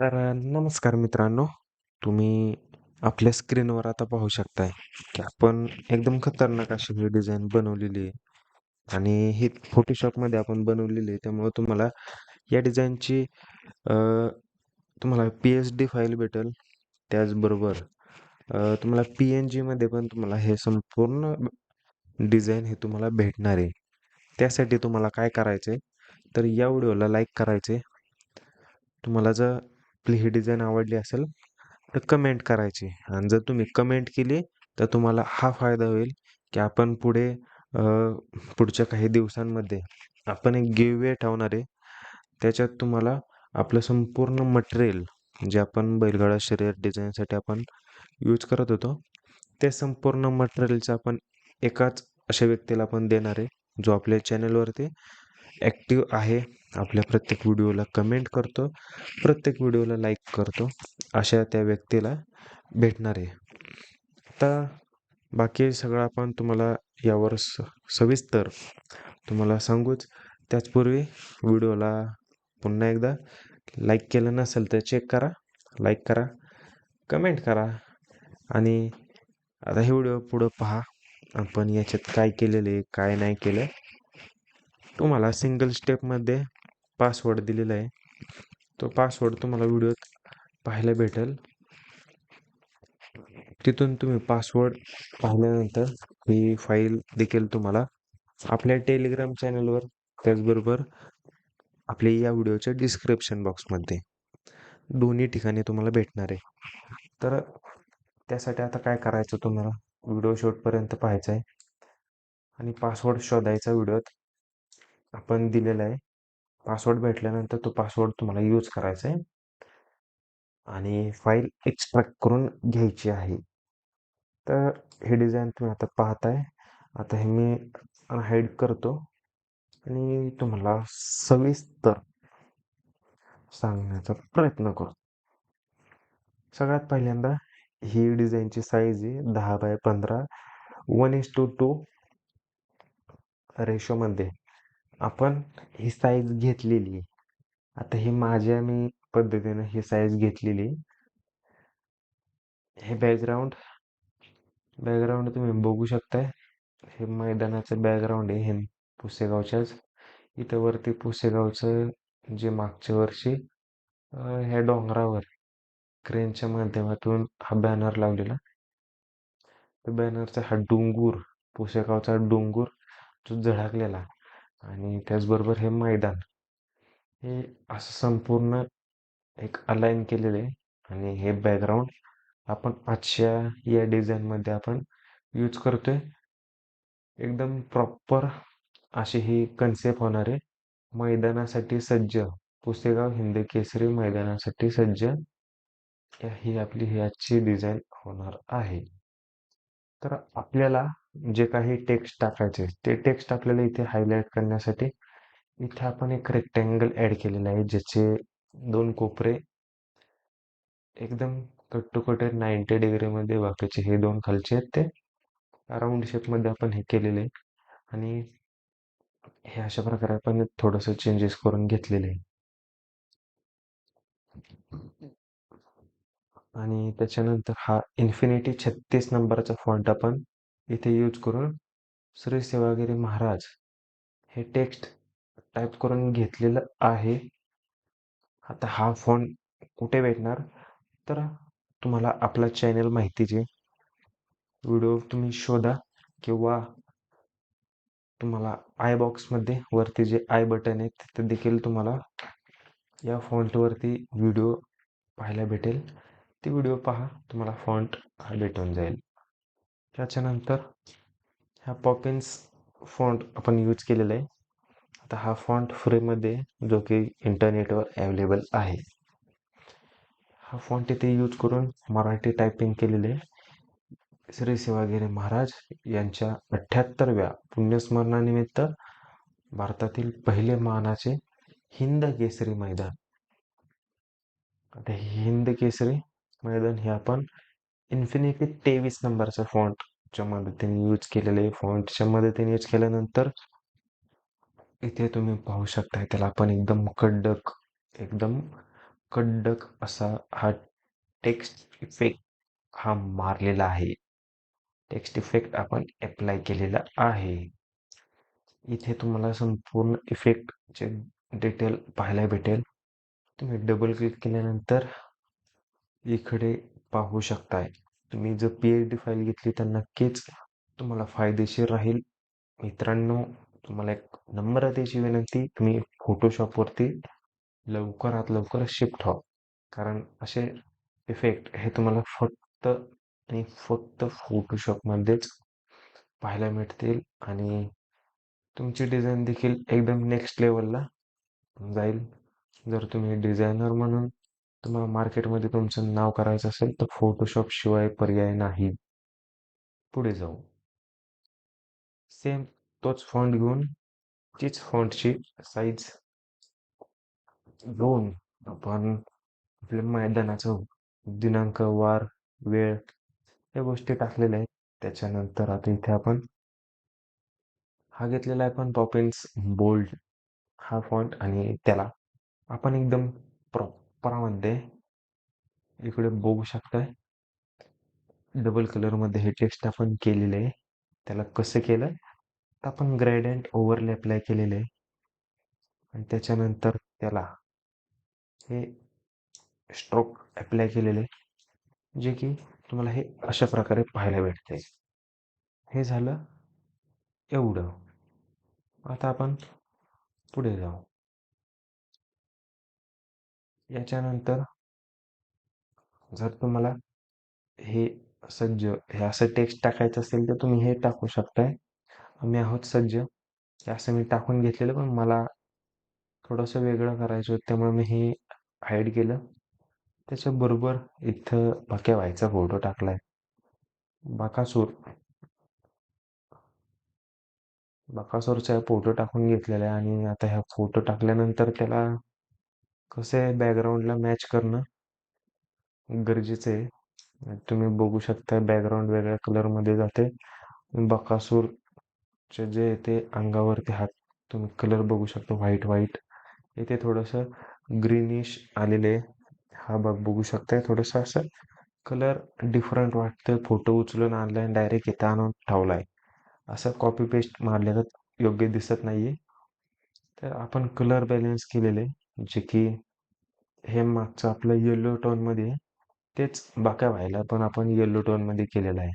तर नमस्कार मित्रांनो. तुम्ही आपल्या स्क्रीनवर आता पाहू शकताय, की आपण एकदम खतरनाक अशी ही डिझाईन बनवलेली आहे आणि ही फोटोशॉपमध्ये आपण बनवलेली आहे. त्यामुळे तुम्हाला या डिझाईनची तुम्हाला पी-एच-डी फाईल भेटेल. त्याचबरोबर तुम्हाला पी-एन-जीमध्ये पण तुम्हाला हे संपूर्ण डिझाईन हे तुम्हाला भेटणार आहे. त्यासाठी तुम्हाला काय करायचं आहे, तर या व्हिडिओला लाईक करायचे तुम्हाला जर आपली ही डिझाईन आवडली असेल, तर कमेंट करायची आणि जर तुम्ही कमेंट केली, तर तुम्हाला हा फायदा होईल, की आपण पुढे पुढच्या काही दिवसांमध्ये आपण एक गिववे ठेवणार आहे. त्याच्यात तुम्हाला आपलं संपूर्ण मटेरियल जे आपण बैलगाडा शर्यत डिझाईनसाठी आपण यूज करत होतो, ते संपूर्ण मटेरियलचं आपण एकाच अशा व्यक्तीला आपण देणार आहे, जो आपल्या चॅनलवरती ॲक्टिव्ह आहे. आपल्या प्रत्येक व्हिडिओला कमेंट करतो, प्रत्येक व्हिडिओला लाईक करतो, अशा त्या व्यक्तीला भेटणार आहे. आता बाकी सगळं आपण तुम्हाला यावर स सविस्तर तुम्हाला सांगूच. त्याचपूर्वी व्हिडिओला पुन्हा एकदा लाईक केलं नसेल तर चेक करा, लाईक करा, कमेंट करा आणि आता हे व्हिडिओ पुढं पहा. आपण याच्यात काय केलेलं आहे, काय नाही केलं. तुम्हाला सिंगल स्टेपमध्ये पासवर्ड दिलेला आहे. तो पासवर्ड तुम्हाला व्हिडिओत पाहायला भेटेल. तिथून तुम्ही पासवर्ड पाहिल्यानंतर ही फाईल देखील तुम्हाला आपल्या टेलिग्राम चॅनलवर, त्याचबरोबर आपल्या या व्हिडिओच्या डिस्क्रिप्शन बॉक्समध्ये दोन्ही ठिकाणी तुम्हाला भेटणार आहे. तर त्यासाठी आता काय करायचं तुम्हाला व्हिडिओ शेवटपर्यंत पाहायचा आहे आणि पासवर्ड शोधायचा व्हिडिओत आपण दिलेला आहे. पासवर्ड भेटल्यानंतर तो पासवर्ड तुम्हाला यूज करायचा आहे आणि फाईल एक्स्ट्रॅक्ट करून घ्यायची आहे. तर हे डिझाईन तुम्ही आता पाहताय. आता हे मी हाईड करतो आणि तुम्हाला सविस्तर सांगण्याचा प्रयत्न करतो. सगळ्यात पहिल्यांदा ही डिझाईनची साईज आहे दहा बाय 15 1:2 रेशोमध्ये आपण ही साईज घेतलेली आहे. आता ही माझ्या मी पद्धतीनं ही साईज घेतलेली आहे. हे बॅकग्राऊंड बॅकग्राऊंड तुम्ही बघू शकताय. हे मैदानाचं बॅकग्राऊंड आहे हे पुसेगावच्याच. इथं वरती पुसेगावचं जे मागच्या वर्षी ह्या डोंगरावर क्रेनच्या माध्यमातून हा बॅनर लावलेला. त्या बॅनरचा हा डोंगर, पुसेगावचा डोंगूर जो झळकलेला आणि त्याचबरोबर हे मैदान. हे असं संपूर्ण एक अलाईन केलेलं आहे आणि हे बॅकग्राऊंड आपण आजच्या या डिझाईनमध्ये आपण यूज करतोय. एकदम प्रॉपर अशी ही कन्सेप्ट होणार आहे. मैदानासाठी सज्ज पुसेगाव हिंद केसरी मैदानासाठी सज्ज ही आपली ही आजची डिझाईन होणार आहे. तर आपल्याला जे काही टेक्स्ट टाकायचे ते टेक्स्ट आपल्याला इथे हायलाईट करण्यासाठी इथे आपण एक रेक्टँगल ॲड केलेला आहे ज्याचे दोन कोपरे एकदम कट टू कट आहेत 90 डिग्रीमध्ये बाकीचे हे दोन खालचे आहेत ते. राऊंड शेपमध्ये आपण हे केलेले आहे. आणि हे अशा प्रकारे आपण थोडंसं चेंजेस करून घेतलेले आहे. आणि त्याच्यानंतर हा इन्फिनिटी 36 नंबरचा फॉन्ट आपण इथे यूज करून श्री सेवागिरी महाराज हे टेक्स्ट टाईप करून घेतलेलं आहे. आता हा फॉन्ट कुठे भेटणार? तर तुम्हाला आपला चॅनल माहितीचे व्हिडिओ तुम्ही शोधा किंवा तुम्हाला आय बॉक्समध्ये वरती जे आय बटन आहे तिथे देखील तुम्हाला या फॉन्टवरती व्हिडिओ पाहायला भेटेल. ती व्हिडिओ पहा. तुम्हाला फॉन्ट हा भेटून जाईल. त्याच्यानंतर ह्या पॉपिन्स फॉन्ट आपण यूज केलेला आहे. आता हा फॉन्ट फ्रीमध्ये जो की इंटरनेटवर अवेलेबल आहे. हा फॉन्ट इथे यूज करून मराठी टायपिंग केलेले श्री सेवागिरी महाराज यांच्या 78व्या पुण्यस्मरणानिमित्त भारतातील पहिले मानाचे हिंद केसरी मैदान. आता हिंद केसरी मैदान हे आपण इन्फिनिटी तेवीस नंबरचा फॉन्टच्या मदतीने यूज केलेले आहे. फॉन्टच्या मदतीने यूज केल्यानंतर इथे तुम्ही पाहू शकताय त्याला आपण एकदम कडक एकदम कडक असा हा टेक्स्ट इफेक्ट हा मारलेला आहे. टेक्स्ट इफेक्ट आपण अप्लाय केलेला आहे. इथे तुम्हाला संपूर्ण इफेक्टचे डिटेल पाहायला भेटेल. तुम्ही डबल क्लिक केल्यानंतर इकडे पाहू शकताय. तुम्ही जर पी एच डी फाईल घेतली तर नक्कीच तुम्हाला फायदेशीर राहील. मित्रांनो तुम्हाला एक नम्रतेची विनंती तुम्ही फोटोशॉपवरती लवकरात लवकर शिफ्ट व्हा. कारण असे इफेक्ट हे तुम्हाला फक्त आणि फक्त फोटोशॉपमध्येच पाहायला मिळतील आणि तुमची डिझाईन देखील एकदम नेक्स्ट लेवलला जाईल. जर तुम्ही डिझायनर म्हणून तुम्हाला मार्केटमध्ये तुमचं नाव करायचं असेल तर फोटोशॉप शिवाय पर्याय नाही. पुढे जाऊ. सेम तोच फॉन्ट घेऊन तीच फॉन्टची साईज घेऊन आपण आपल्या मैदानाचं दिनांक वार वेळ या गोष्टी टाकलेल्या आहेत. त्याच्यानंतर आता इथे आपण हा घेतलेला आहे पण पॉपिन्स बोल्ड हा फॉन्ट आणि त्याला आपण एकदम प्रॉपरामध्ये इकडे बघू शकताय. डबल कलरमध्ये हे टेक्स्ट आपण केलेलं आहे. त्याला कसं केलं? तर आपण ग्रेडियंट ओव्हरले अप्लाय केलेलं आहे. आणि त्याच्यानंतर त्याला हे स्ट्रोक अप्लाय केलेले जे की तुम्हाला हे अशा प्रकारे पाहायला भेटते हे झालं एवढं. आता आपण पुढे जाऊ. याच्यानंतर जर तुम्हाला हे सज्ज हे असं टेक्स्ट टाकायचं असेल तर तुम्ही हे टाकू शकताय. आम्ही आहोत सज्ज. हे असं मी टाकून घेतलेलं पण मला थोडंसं वेगळं करायचं होतं त्यामुळे मी हे हाईड केलं. त्याच्याबरोबर इथं भक्या व्हायचा फोटो टाकलाय. बाकासूर. बाकासूरचा फोटो टाकून घेतलेला आहे आणि आता ह्या फोटो टाकल्यानंतर त्याला कसं आहे बॅकग्राऊंडला मॅच करणं गरजेचं आहे. तुम्ही बघू शकता बॅकग्राऊंड वेगळ्या कलरमध्ये जाते. बकासूरचे जे ते अंगावरती हात तुम्ही कलर बघू शकता व्हाईट व्हाईट इथे थोडंसं ग्रीनिश आलेले हा बघ बघू शकताय थोडंसं असं कलर डिफरंट वाटतं. फोटो उचलून आणलाय डायरेक्ट इथं आणून ठेवलाय. असं कॉपी पेस्ट मारलेलं योग्य दिसत नाहीये. तर आपण कलर बॅलेन्स केलेले जे की हे मागचं आपलं येलो टोनमध्ये तेच बाका व्हायला पण आपण येलो टोनमध्ये केलेलं आहे.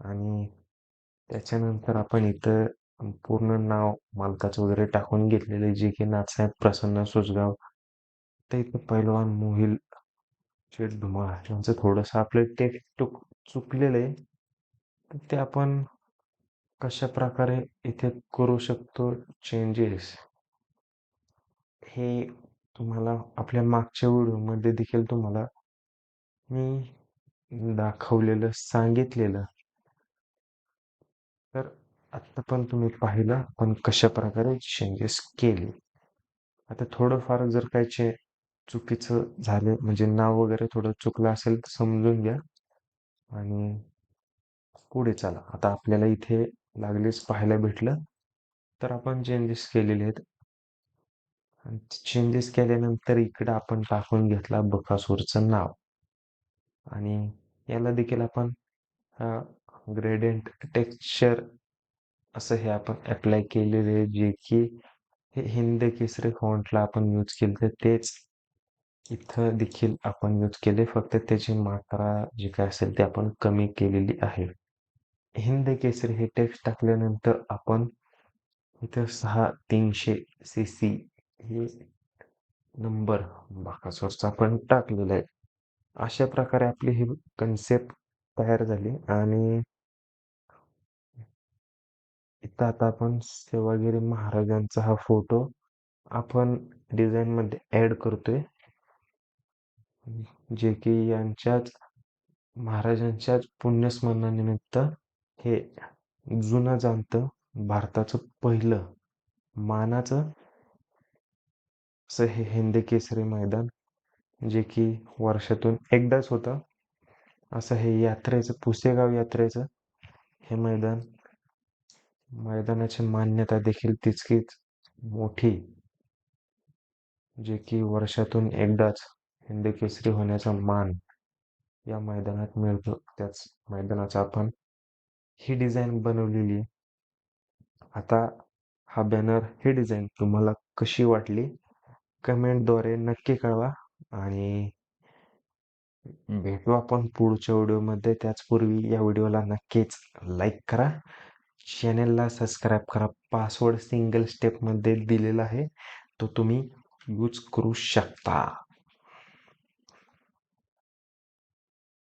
आणि त्याच्यानंतर आपण इथं पूर्ण नाव मालकाचं वगैरे टाकून घेतलेले जे की नाथसाहेब प्रसन्न सुजगाव. तर इथं पैलवान मोहिल शेठ धुमाळ यांचं थोडंसं आपलं टेक्स्ट चुकलेलं आहे. ते आपण कशा प्रकारे इथे करू शकतो चेंजेस हे तुम्हाला आपल्या मागच्या व्हिडिओमध्ये देखील तुम्हाला मी दाखवलेलं सांगितलेलं. तर आत्ता पण तुम्ही पाहिलं पण कशा प्रकारे चेंजेस केले. आता थोडंफार जर काय चे चुकीचं झालं म्हणजे नाव वगैरे थोडं चुकलं असेल तर समजून घ्या. आणि पुढे चला. आता आपल्याला इथे लागलीच पाहायला भेटलं. तर आपण चेंजेस केलेले आहेत. आणि चेंजेस केल्यानंतर इकडं आपण टाकून घेतला बकासूरचं नाव. आणि याला देखील आपण ग्रेडियंट टेक्स्चर असं हे आपण अप्लाय केलेले आहे जे की हे हिंद केसरी फॉन्टला आपण यूज केलं तर तेच इथं देखील आपण यूज केले. फक्त त्याची मात्रा जी काय असेल ती आपण कमी केलेली आहे. हिंद केसरी हे टेक्स्ट टाकल्यानंतर आपण इथं सहा तीनशे सी सी हे नंबर बाकासोरचा आपण टाकलेला आहे. अशा प्रकारे आपली ही कन्सेप्ट तयार झाली आणि इथं आता आपण सेवागिरी महाराजांचा हा फोटो आपण डिझाईनमध्ये ॲड करतोय. जे की यांच्याच महाराजांच्याच पुण्यस्मरणानिमित्त हे जुनं जाणतं भारताचं पहिलं मानाचं असं हे हिंदी केसरी मैदान जे की वर्षातून एकदाच होतं. असं हे यात्रेचं पुसेगाव यात्रेचं हे मैदान मैदानाची मान्यता देखील तितकीच मोठी जे की वर्षातून एकदाच हिंदकेसरी होण्याचा मान या मैदानात मिळतो. त्याच मैदानाचा आपण ही डिझाईन बनवलेली आता हा बॅनर ही डिझाईन तुम्हाला कशी वाटली? कमेंटद्वारे नक्की कळवा आणि भेटू आपण पुढच्या व्हिडिओमध्ये त्याचपूर्वी या व्हिडिओला नक्कीच लाईक करा. चॅनेलला सबस्क्राईब करा. पासवर्ड सिंगल स्टेपमध्ये दिलेला आहे. तो तुम्ही यूज करू शकता.